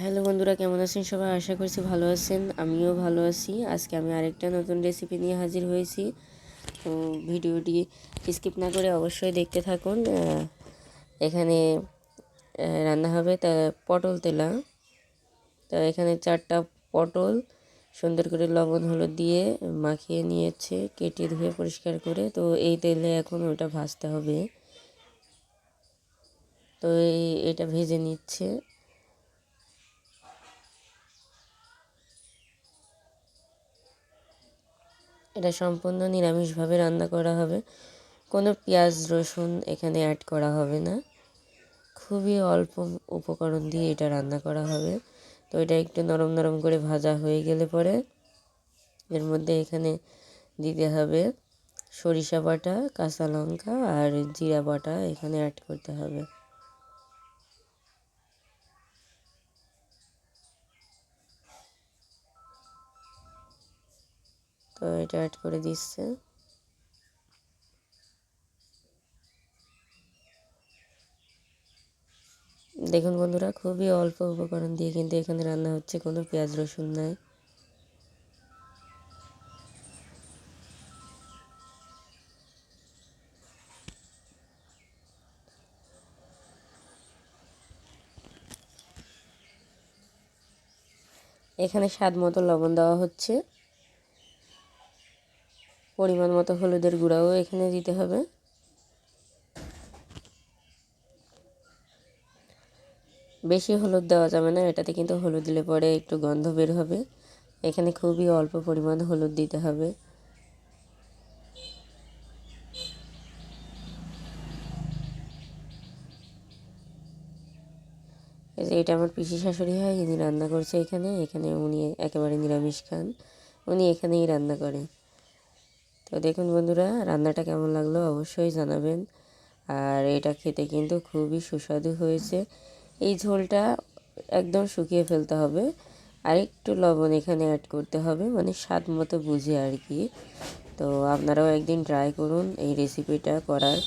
Hello বন্ধুরা, কেমন আছেন সবাই? আশা করছি ভালো আছেন, আমিও ভালো আছি। আজকে আমি আরেকটা নতুন রেসিপি নিয়ে হাজির হয়েছি। তো ভিডিওটি স্কিপ না করে অবশ্যই দেখতে থাকুন। এখানে রান্না হবে তা পটল তেলা। তো এখানে চারটা পটল, সুন্দর করে লবণ, হলুদ দিয়ে মাখিয়ে নিয়েছে, কেটে ধুয়ে পরিষ্কার করে। তো এই তেলে এখন ওটা ভাজতে হবে। তো এটা ভেজে নিচ্ছে। এটা সম্পূর্ণ নিরামিষভাবে রান্না করা হবে। কোনো পেঁয়াজ, রসুন এখানে অ্যাড করা হবে না। খুবই অল্প উপকরণ দিয়ে এটা রান্না করা হবে। তো এটা একটু নরম নরম করে ভাজা হয়ে গেলে পরে এর মধ্যে এখানে দিতে হবে সরিষা বাটা, কাঁচা লঙ্কা আর জিরা বাটা এখানে অ্যাড করতে হবে। তো এটা অ্যাড করে দিচ্ছে। দেখুন বন্ধুরা, খুবই অল্প উপকরণ দিয়ে কিন্তু এখানে রান্না হচ্ছে, কোনো পেঁয়াজ রসুন নাই। এখানে স্বাদ মতো লবণ দেওয়া হচ্ছে। পরিমাণ মতো হলুদের গুঁড়াও এখানে দিতে হবে। বেশি হলুদ দেওয়া যাবে না, এটাতে কিন্তু হলুদ দিলে পরে একটু গন্ধ বের হবে। এখানে খুবই অল্প পরিমাণ হলুদ দিতে হবে। এটা আমার পিসি শাশুড়ি হয়, ইনি রান্না করছে এখানে। এখানে উনি একেবারে নিরামিষ খান। উনি এখানেই রান্না করে। তো দেখুন বন্ধুরা, রান্নাটা কেমন লাগল অবশ্যই জানাবেন। আর এটা খেতে কিন্তু খুবই সুস্বাদু হয়েছে। এই ঝোলটা একদম শুকিয়ে ফেলতে হবে। আর একটু লবণ এখানে অ্যাড করতে হবে মানে স্বাদ মতো বুঝে আর কি। তো আপনারাও একদিন ট্রাই করুন এই রেসিপিটা করার।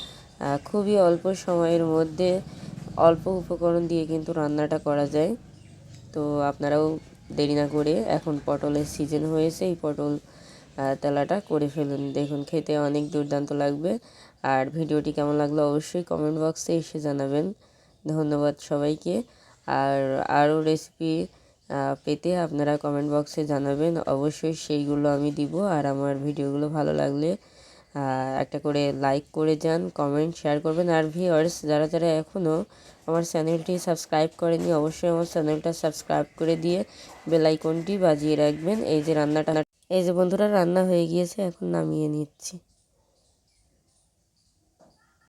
খুবই অল্প সময়ের মধ্যে অল্প উপকরণ দিয়ে কিন্তু রান্নাটা করা যায়। তো আপনারাও দেরি না করে এখন পটলের সিজন হয়েছে, এই পটল তেলাটা করে ফেলুন। দেখুন, খেতে অনেক দুর্দান্ত লাগবে। আর ভিডিওটি কেমন লাগল অবশ্যই কমেন্ট বক্সে এসে জানাবেন। ধন্যবাদ সবাইকে। আর আরও রেসিপি পেতে আপনারা কমেন্ট বক্সে জানাবেন। অবশ্যই সেইগুলো আমি দিব। আর আমার ভিডিওগুলো ভালো লাগলে একটা করে লাইক করে যান কমেন্ট শেয়ার করবেন। আর ভিওয়ার্স যারা যারা এখনও আমার চ্যানেলটি সাবস্ক্রাইব করেনি অবশ্যই আমার চ্যানেলটা সাবস্ক্রাইব করে দিয়ে বেলাইকনটি বাজিয়ে রাখবেন। এই যে রান্নাটা এই যে বন্ধুরা রান্না হয়ে গিয়েছে এখন নামিয়ে নিচ্ছি।